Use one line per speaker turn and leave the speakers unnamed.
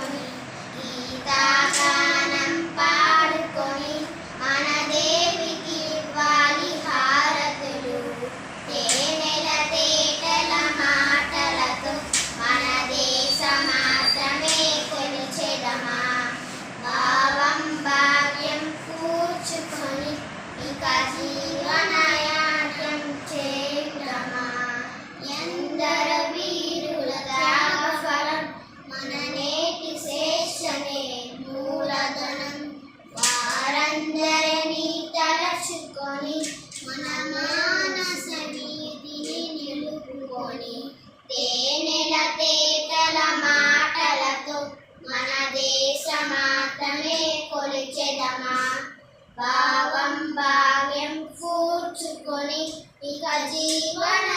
にいい。చేసుకొని మన మానస గీతిని నిలుపుకొని తేనెల తేటల మాటలతో మన దేశ మాత్రమే కొలిచెదమా? భావం భావ్యం కూర్చుకొని ఇక జీవన